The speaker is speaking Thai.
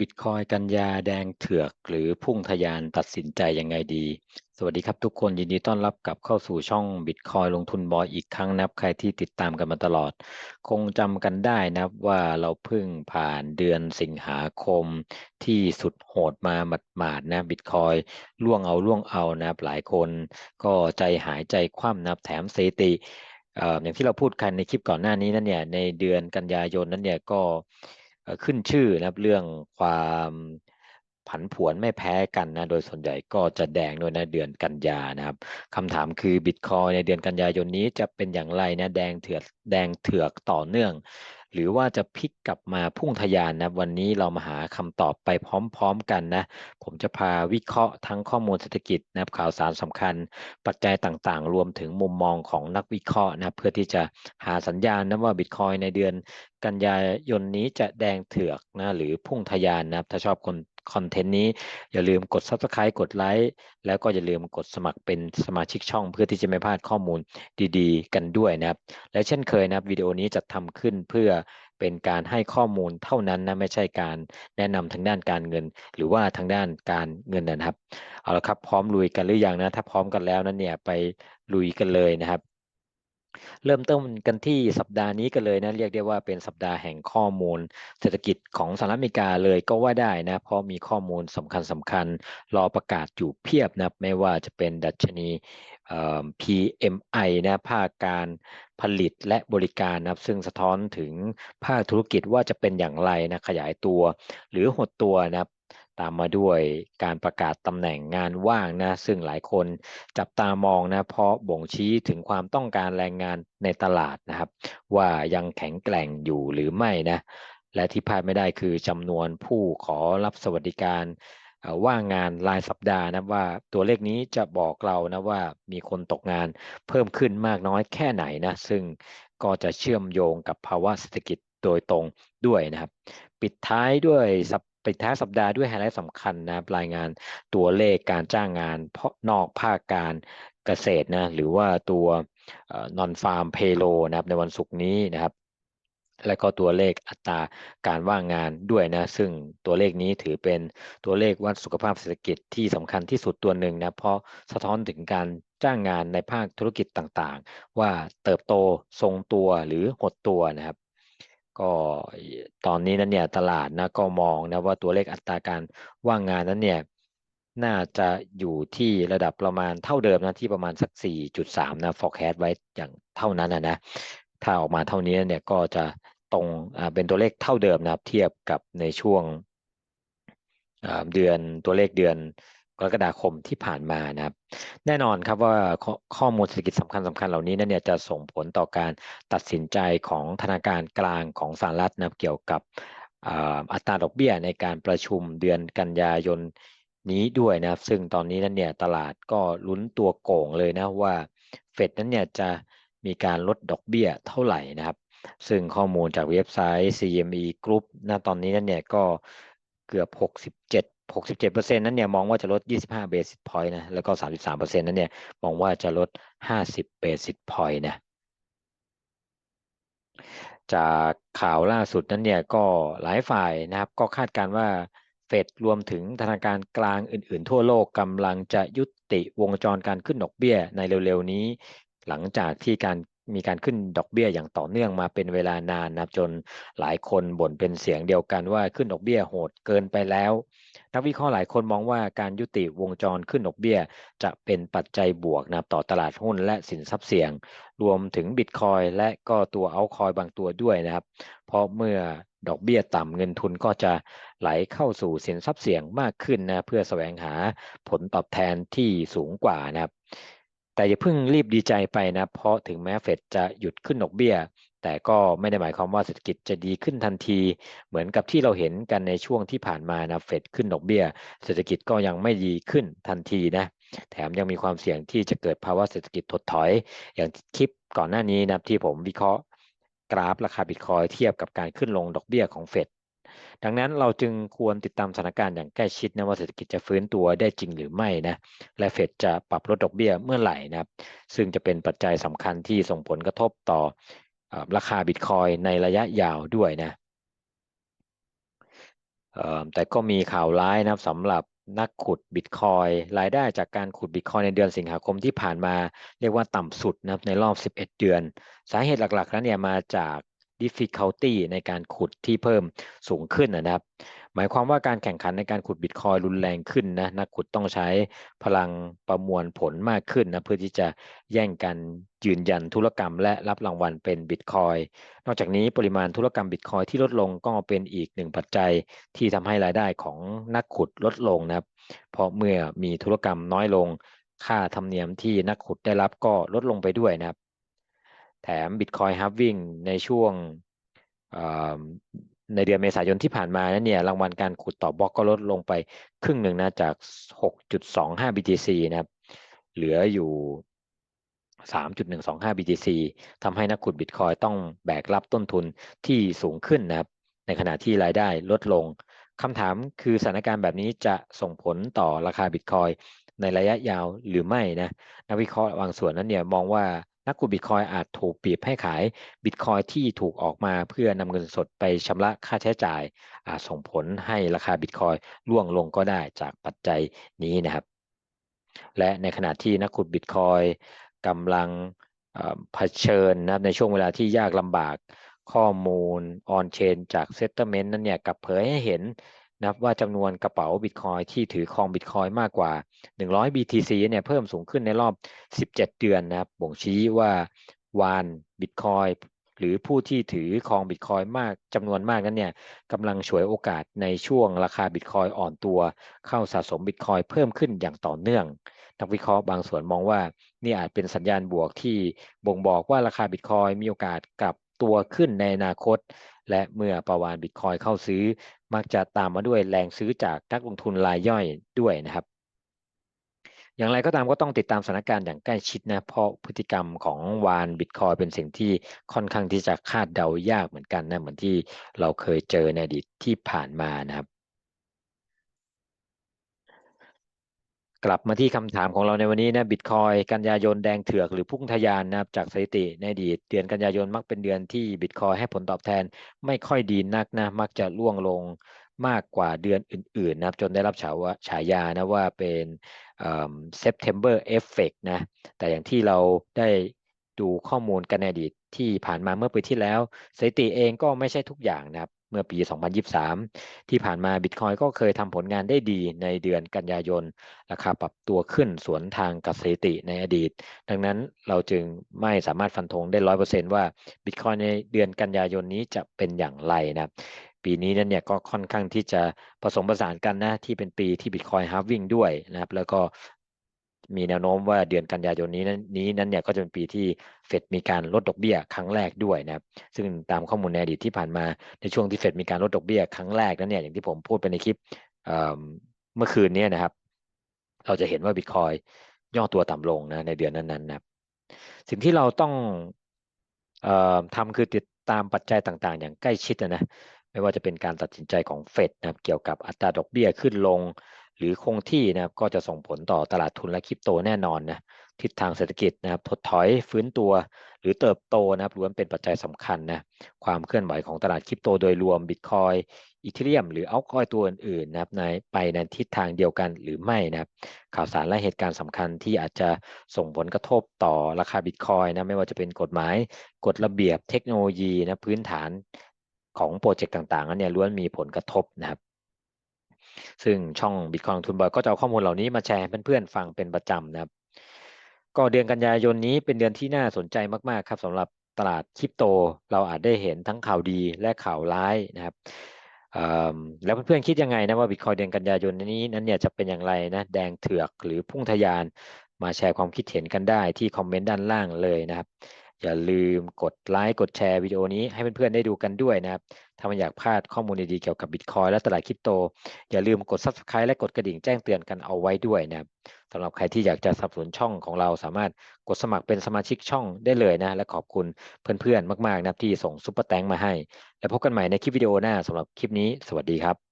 บิตคอยกันยาแดงเถือกหรือพุ่งทะยานตัดสินใจยังไงดี สวัสดีครับทุกคนยินดีต้อนรับกลับเข้าสู่ช่องบิตคอยลงทุนบอยอีกครั้งนะครับ ใครที่ติดตามกันมาตลอด คงจำกันได้นะครับว่าเราเพิ่งผ่านเดือนสิงหาคมที่สุดโหดมาหมาดๆนะบิตคอยล่วงเอาล่วงเอานะครับหลายคนก็ใจหายใจคว่ำนะครับแถมสถิติอย่างที่เราพูดกันในคลิปก่อนหน้านี้นั่นเนี่ยในเดือนกันยายนนั้นเนี่ยก็ ขึ้นชื่อนะครับเรื่องความผันผวนไม่แพ้กันนะ โดยส่วนใหญ่ก็จะแดงด้วยนะเดือนกันยานะครับคำถามคือบิตคอยในเดือนกันยายนนี้จะเป็นอย่างไรนะแดงเถือกแดงเถือกต่อเนื่อง หรือว่าจะพลิกกลับมาพุ่งทะยานนะวันนี้เรามาหาคำตอบไปพร้อมๆกันนะผมจะพาวิเคราะห์ทั้งข้อมูลเศรษฐกิจนะข่าวสารสำคัญ ปัจจัยต่างๆ รวมถึงมุมมองของนักวิเคราะห์นะเพื่อที่จะหาสัญญาณนะว่าบิตคอยในเดือนกันยายนนี้จะแดงเถือกนะหรือพุ่งทะยานนะถ้าชอบคน คอนเทนต์นี้ อย่าลืมกด Subscribe กดไลค์แล้วก็อย่าลืมกดสมัครเป็นสมาชิกช่อง เพื่อที่จะไม่พลาดข้อมูลดีๆ กันด้วยนะครับ และเช่นเคยนะครับวิดีโอนี้จะทำขึ้นเพื่อเป็นการให้ข้อมูลเท่านั้นนะไม่ใช่การแนะนำทางด้านการเงิน หรือว่าทางด้านการเงินนะครับเอาละครับพร้อมลุยกันหรือยังนะ ถ้าพร้อมกันแล้วนั้นเนี่ยไปลุยกันเลยนะครับ เริ่มต้นกันที่สัปดาห์นี้กันเลยนะเรียกได้ว่าเป็นสัปดาห์แห่งข้อมูล เศรษฐกิจของสหรัฐอเมริกาเลยก็ว่าได้นะเพราะมีข้อมูลสำคัญสำคัญ รอประกาศอยู่เพียบนะไม่ว่าจะเป็นดัชนี PMI นะภาคการผลิตและบริการนะครับซึ่งสะท้อนถึงภาคธุรกิจว่าจะเป็นอย่างไรนะขยายตัว หรือหดตัวนะครับ ตามมาด้วยการประกาศตำแหน่งงานว่างนะซึ่งหลายคนจับตามองนะเพราะบ่งชี้ถึงความต้องการแรงงานในตลาดนะครับ ว่ายังแข็งแกร่งอยู่หรือไม่นะและที่พลาดไม่ได้คือจำนวนผู้ขอรับสวัสดิการว่างงานรายสัปดาห์นะว่าตัวเลขนี้จะบอกเรานะว่ามีคนตกงานเพิ่มขึ้นมากน้อยแค่ไหนนะซึ่งก็จะเชื่อมโยงกับภาวะเศรษฐกิจโดยตรงด้วยนะครับ ปิดท้ายด้วยสัป ปิดท้ายสัปดาห์ด้วยไฮไลท์สำคัญนะครับรายงานตัวเลขการจ้างงานเพราะนอกภาคการเกษตรนะหรือว่าตัวนอนฟาร์มเพโลนะครับในวันศุกร์นี้นะครับ และก็ตัวเลขอัตราการว่างงานด้วยนะ ซึ่งตัวเลขนี้ถือเป็นตัวเลขวัดสุขภาพเศรษฐกิจที่สำคัญที่สุดตัวหนึ่งนะเพราะสะท้อนถึงการจ้างงานในภาคธุรกิจต่างๆ ว่าเติบโตทรงตัวหรือหดตัวนะครับ ก็ตอนนี้นั้นเนี่ยตลาดนะก็มองนะว่าตัวเลขอัตราการว่างงานนั้นเนี่ยน่าจะอยู่ที่ระดับประมาณเท่าเดิมนะที่ประมาณสัก 4.3 นะ forecast ไว้อย่างเท่านั้นนะนะถ้าออกมาเท่านี้เนี่ยก็จะตรงเป็นตัวเลขเท่าเดิมนะครับเทียบกับในช่วงเดือนตัวเลขเดือน กรกฎาคมที่ผ่านมานะครับ แน่นอนครับว่าข้อมูลเศรษฐกิจสำคัญสำคัญเหล่านี้นั่นเนี่ยจะส่งผลต่อการตัดสินใจของธนาคารกลางของสหรัฐนะเกี่ยวกับอัตราดอกเบี้ยในการประชุมเดือนกันยายนนี้ด้วยนะครับ ซึ่งตอนนี้นั่นเนี่ยตลาดก็ลุ้นตัวโก่งเลยนะว่าเฟดนั้นเนี่ยจะมีการลดดอกเบี้ยเท่าไหร่นะครับ ซึ่งข้อมูลจากเว็บไซต์ CME Group ณตอนนี้นั่นเนี่ยก็เกือบ 67 67%นั้นเนี่ยมองว่าจะลด 25 basis point นะแล้วก็ 33%นั้นเนี่ยมองว่าจะลด 50 basis point นะจากข่าวล่าสุดนั้นเนี่ยก็หลายฝ่ายนะครับก็คาดการว่าเฟดรวมถึงธนาคารกลางอื่น ๆ ทั่วโลกกำลังจะยุติวงจรการขึ้นดอกเบี้ยในเร็ว ๆ นี้ หลังจากที่การมีการขึ้นดอกเบี้ยอย่างต่อเนื่องมาเป็นเวลานานนะจนหลายคนบ่นเป็นเสียงเดียวกันว่าขึ้นดอกเบี้ยโหดเกินไปแล้ว นักวิเคราะห์หลายคนมองว่าการยุติวงจรขึ้นดอกเบี้ย จะเป็นปัจจัยบวกนะต่อตลาดหุ้นและสินทรัพย์เสี่ยง รวมถึงบิตคอยและก็ตัวเอาคอยบางตัวด้วยนะครับ เพราะเมื่อดอกเบี้ยต่ำเงินทุนก็จะไหลเข้าสู่สินทรัพย์เสี่ยงมากขึ้นนะเพื่อแสวงหาผลตอบแทนที่สูงกว่านะครับแต่อย่าเพิ่งรีบดีใจไปนะ เพราะถึงแม้เฟดจะหยุดขึ้นดอกเบี้ย แต่ก็ไม่ได้หมายความว่าเศรษฐกิจจะดีขึ้นทันที เหมือนกับที่เราเห็นกันในช่วงที่ผ่านมานะเฟดขึ้นดอกเบี้ย เศรษฐกิจก็ยังไม่ดีขึ้นทันทีนะแถมยังมีความเสี่ยงที่จะเกิดภาวะเศรษฐกิจถดถอย อย่างคลิปก่อนหน้านี้นะที่ผมวิเคราะห์กราฟราคาบิตคอยเทียบกับการขึ้นลงดอกเบี้ยของเฟดดังนั้นเราจึงควรติดตามสถานการณ์อย่างใกล้ชิดนะว่าเศรษฐกิจจะฟื้นตัวได้จริงหรือไม่นะและเฟดจะปรับลดดอกเบี้ยเมื่อไหร่นะครับซึ่งจะเป็นปัจจัยสำคัญที่ส่งผลกระทบต่อ ราคาบิตคอยในระยะยาวด้วยนะแต่ก็มีข่าวร้ายนะครับสำหรับนักขุดบิตคอยรายได้จากการขุดบิตคอยในเดือนสิงหาคมที่ผ่านมา เรียกว่าต่ำสุดนะครับในรอบ 11 เดือน สาเหตุหลักๆนั้นเนี่ยมาจาก difficulty ในการขุดที่เพิ่มสูงขึ้นนะครับ หมายความว่าการแข่งขันในการขุดบิตคอยรุนแรงขึ้นนะนักขุดต้องใช้พลังประมวลผลมากขึ้นนะเพื่อที่จะแย่งกันยืนยันธุรกรรม และรับรางวัลเป็นบิตคอยนอกจากนี้ปริมาณธุรกรรมบิตคอยที่ลดลงก็เป็นอีกหนึ่งปัจจัยที่ทำให้รายได้ของนักขุดลดลงนะครับ เพราะเมื่อมีธุรกรรมน้อยลง ค่าธรรมเนียมที่นักขุดได้รับก็ลดลงไปด้วยนะครับ แถม Bitcoin Halving ในช่วงในเดือนเมษายนที่ผ่านมานั้นเนี่ยรางวัลการขุดต่อบล็อกก็ลดลงไปครึ่งหนึ่งนะจาก 6.25 BTC นะครับ เหลืออยู่ 3.125 BTC ทำให้นักขุดบิตคอยต้องแบกรับต้นทุนที่สูงขึ้นนะครับ ในขณะที่รายได้ลดลงคำถามคือสถานการณ์แบบนี้จะส่งผลต่อราคาบิตคอยในระยะยาวหรือไม่นะ นักวิเคราะห์บางส่วนนั้นเนี่ยมองว่า นักขุดบิตคอยอาจถูกปีบให้ขายบิตคอยที่ถูกออกมาเพื่อนำเงินสดไปชำระค่าใช้จ่าย อาจส่งผลให้ราคาบิตคอยร่วงลงก็ได้จากปัจจัยนี้นะครับ และในขณะที่นักขุดบิตคอยกำลังเผชิญนะในช่วงเวลาที่ยากลำบากข้อมูล on chain จาก settlement นั้นเนี่ยกับเผยให้เห็น นะว่าจำนวนกระเป๋าบิตคอยที่ถือครองบิตคอยมากกว่า 100 BTC เนี่ยเพิ่มสูงขึ้นในรอบ 17 เดือนนะครับบ่งชี้ว่าวานบิตคอยหรือผู้ที่ถือครองบิตคอยมากจำนวนมากนั้นเนี่ยกำลังฉวยโอกาสในช่วงราคาบิตคอยอ่อนตัว เข้าสะสมบิตคอยเพิ่มขึ้นอย่างต่อเนื่องนักวิเคราะห์บางส่วนมองว่านี่อาจเป็นสัญญาณบวกที่บ่งบอกว่าราคาบิตคอยมีโอกาสกลับตัวขึ้นในอนาคต และเมื่อประวานบิตคอยเข้าซื้อ มักจะตามมาด้วยแรงซื้อจากนักลงทุนรายย่อยด้วยนะครับ อย่างไรก็ตามก็ต้องติดตามสถานการณ์อย่างใกล้ชิดนะเพราะพฤติกรรมของวานบิตคอยเป็นสิ่งที่ค่อนข้างที่จะคาดเดายากเหมือนกันนะเหมือนที่เราเคยเจอในอดีตที่ผ่านมานะครับ กลับมาที่คำถามของเราในวันนี้นะบิตคอยกันยายนแดงเถือกหรือพุ่งทะยานนะครับจากสถิติในอดีตเดือนกันยายนมักเป็นเดือนที่บิตคอยให้ผลตอบแทนไม่ค่อยดีนักนะมักจะล่วงลงมากกว่าเดือนอื่นๆนะครับจนได้รับฉาวฉายานะว่าเป็น September Effect นะแต่อย่างที่เราได้ดูข้อมูลกันในอดีตที่ผ่านมาเมื่อปีที่แล้ว สถิติเองก็ไม่ใช่ทุกอย่างนะครับ เมื่อปี 2023 ที่ผ่านมาบิตคอยก็เคยทำผลงานได้ดีในเดือนกันยายน ราคาปรับตัวขึ้นสวนทางกับสถิติในอดีต ดังนั้นเราจึงไม่สามารถฟันธงได้ร้อยเปอร์เซนต์ว่าบิตคอยในเดือนกันยายนนี้จะเป็นอย่างไรนะปีนี้นั้นเนี่ยก็ค่อนข้างที่จะผสมผสานกันนะที่เป็นปีที่บิตคอยฮาร์วิ่งด้วยนะครับแล้วก็ มีแนวโน้มว่าเดือนกันยายนนี้นั้นนี้นั้นเนี่ยก็จะเป็นปีที่เฟดมีการลดดอกเบี้ยครั้งแรกด้วยนะครับซึ่งตามข้อมูลในอดีตที่ผ่านมาในช่วงที่เฟดมีการลดดอกเบี้ยครั้งแรกนั้นเนี่ยอย่างที่ผมพูดไปในคลิปเมื่อคืนนี้นะครับ เราจะเห็นว่าบิตคอยย่อตัวต่ำลงนะในเดือนนั้นๆนะครับสิ่งที่เราต้องทำคือติดตามปัจจัยต่างๆ อย่างใกล้ชิดนะไม่ว่าจะเป็นการตัดสินใจของเฟดนะครับเกี่ยวกับอัตราดอกเบี้ยขึ้นลง หรือคงที่นะครับก็จะส่งผลต่อตลาดทุนและคริปโตแน่นอนนะทิศทางเศรษฐกิจนะครับถดถอยฟื้นตัว หรือเติบโตนะครับล้วนเป็นปัจจัยสำคัญนะความเคลื่อนไหวของตลาดคริปโตโดยรวมบิตคอยอีเทเรียมหรือเอาคอยตัวอื่นๆนะครับในไปในทิศทางเดียวกันหรือไม่นะครับข่าวสารและเหตุการณ์สำคัญที่อาจจะส่งผลกระทบต่อราคาบิตคอยนะไม่ว่าจะเป็นกฎหมายกฎระเบียบเทคโนโลยีนะพื้นฐานของโปรเจกต์ต่างๆนั้นเนี่ยล้วนมีผลกระทบนะครับ ซึ่งช่องบิตคอยทุนบอยก็จะเอาข้อมูลเหล่านี้มาแชร์เพื่อนๆฟังเป็นประจำนะครับ ก็เดือนกันยายนนี้เป็นเดือนที่น่าสนใจมากๆครับสำหรับตลาดคริปโต เราอาจได้เห็นทั้งข่าวดีและข่าวร้ายนะครับแล้วเพื่อนๆคิดยังไงนะว่าบิตคอยเดือนกันยายนนี้นั้นเนี่ยจะเป็นอย่างไรนะแดงเถือกหรือพุ่งทะยานมาแชร์ความคิดเห็นกันได้ที่คอมเมนต์ด้านล่างเลยนะครับ อย่าลืมกดไลค์กดแชร์วิดีโอนี้ให้เพื่อนๆได้ดูกันด้วยนะครับ ถ้ามันอยากพลาดข้อมูลดีๆเกี่ยวกับบิตคอยและตลาดคริปโต อย่าลืมกด Subscribe และกดกระดิ่งแจ้งเตือนกันเอาไว้ด้วยนะครับสำหรับใครที่อยากจะสนับสนุนช่องของเราสามารถกดสมัครเป็นสมาชิกช่องได้เลยนะ และขอบคุณเพื่อนๆมากๆนะที่ส่งซุปเปอร์แตงมาให้ แล้วพบกันใหม่ในคลิปวิดีโอหน้าสำหรับคลิปนี้ สวัสดีครับ